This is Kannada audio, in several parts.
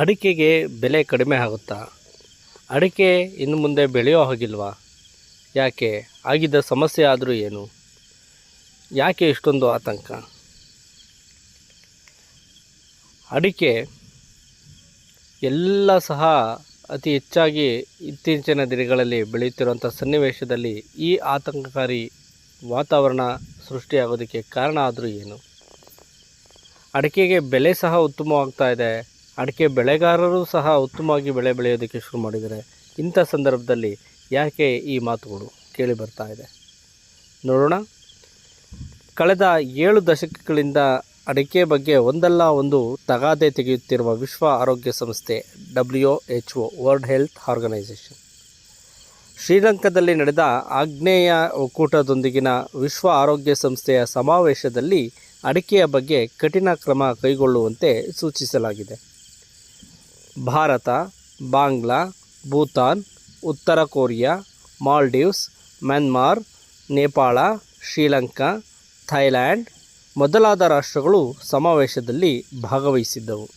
ಅಡಿಕೆಗೆ ಬೆಲೆ ಕಡಿಮೆ ಆಗುತ್ತಾ? ಅಡಿಕೆ ಇನ್ನು ಮುಂದೆ ಬೆಳೆಯೋ ಹಾಗಿಲ್ವಾ? ಯಾಕೆ? ಆಗಿದ್ದ ಸಮಸ್ಯೆ ಆದರೂ ಏನು? ಯಾಕೆ ಇಷ್ಟೊಂದು ಆತಂಕ? ಅಡಿಕೆ ಎಲ್ಲ ಸಹ ಅತಿ ಹೆಚ್ಚಾಗಿ ಇತ್ತೀಚಿನ ದಿನಗಳಲ್ಲಿ ಬೆಳೆಯುತ್ತಿರುವಂಥ ಸನ್ನಿವೇಶದಲ್ಲಿ ಈ ಆತಂಕಕಾರಿ ವಾತಾವರಣ ಸೃಷ್ಟಿಯಾಗೋದಕ್ಕೆ ಕಾರಣ ಆದರೂ ಏನು? ಅಡಿಕೆಗೆ ಬೆಲೆ ಸಹ ಉತ್ತಮವಾಗ್ತಾ ಇದೆ. ಅಡಿಕೆ ಬೆಳೆಗಾರರು ಸಹ ಉತ್ತಮವಾಗಿ ಬೆಳೆ ಬೆಳೆಯೋದಕ್ಕೆ ಶುರು ಮಾಡಿದರೆ ಇಂಥ ಸಂದರ್ಭದಲ್ಲಿ ಯಾಕೆ ಈ ಮಾತುಗಳು ಕೇಳಿ ಬರ್ತಾ ಇದೆ? ನೋಡೋಣ. ಕಳೆದ ಏಳು ದಶಕಗಳಿಂದ ಅಡಿಕೆ ಬಗ್ಗೆ ಒಂದಲ್ಲ ಒಂದು ತಗಾದೆ ತೆಗೆಯುತ್ತಿರುವ ವಿಶ್ವ ಆರೋಗ್ಯ ಸಂಸ್ಥೆ W H O world health organisation. ಶ್ರೀಲಂಕಾದಲ್ಲಿ ನಡೆದ ಆಗ್ನೇಯ ಒಕ್ಕೂಟದೊಂದಿಗಿನ ವಿಶ್ವ ಆರೋಗ್ಯ ಸಂಸ್ಥೆಯ ಸಮಾವೇಶದಲ್ಲಿ ಅಡಿಕೆಯ ಬಗ್ಗೆ ಕಠಿಣ ಕ್ರಮ ಕೈಗೊಳ್ಳುವಂತೆ ಸೂಚಿಸಲಾಗಿದೆ. ಭಾರತ, ಬಾಂಗ್ಲಾ, ಭೂತಾನ್, ಉತ್ತರ Korea, Maldives, Myanmar, Nepal, Sri Lanka Thailand ಮೊದಲಾದ ರಾಷ್ಟ್ರಗಳು ಸಮಾವೇಶದಲ್ಲಿ ಭಾಗವಹಿಸಿದ್ದವು.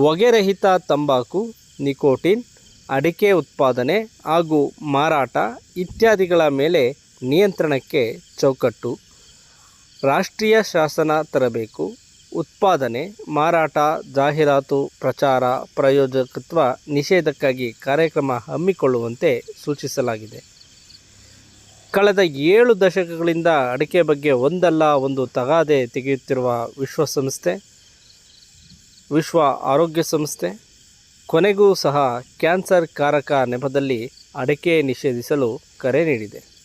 ಹೊಗೆರಹಿತ ತಂಬಾಕು, ನಿಕೋಟಿನ್, ಅಡಿಕೆ ಉತ್ಪಾದನೆ ಹಾಗೂ ಮಾರಾಟ ಇತ್ಯಾದಿಗಳ ಮೇಲೆ ನಿಯಂತ್ರಣಕ್ಕೆ ಚೌಕಟ್ಟು. ರಾಷ್ಟ್ರೀಯ ಶಾಸನ ತರಬೇಕು. ಉತ್ಪಾದನೆ, ಮಾರಾಟ, ಜಾಹೀರಾತು, ಪ್ರಚಾರ, ಪ್ರಾಯೋಜಕತ್ವ ನಿಷೇಧಕ್ಕಾಗಿ ಕಾರ್ಯಕ್ರಮ ಹಮ್ಮಿಕೊಳ್ಳುವಂತೆ ಸೂಚಿಸಲಾಗಿದೆ. ಕಳೆದ ಏಳು ದಶಕಗಳಿಂದ ಅಡಿಕೆ ಬಗ್ಗೆ ಒಂದಲ್ಲ ಒಂದು ತಗಾದೆ ತೆಗೆಯುತ್ತಿರುವ ವಿಶ್ವಸಂಸ್ಥೆ, ವಿಶ್ವ ಆರೋಗ್ಯ ಸಂಸ್ಥೆ, ಕೊನೆಗೂ ಸಹ ಕ್ಯಾನ್ಸರ್ ಕಾರಕ ನೆಪದಲ್ಲಿ ಅಡಿಕೆ ನಿಷೇಧಿಸಲು ಕರೆ ನೀಡಿದೆ.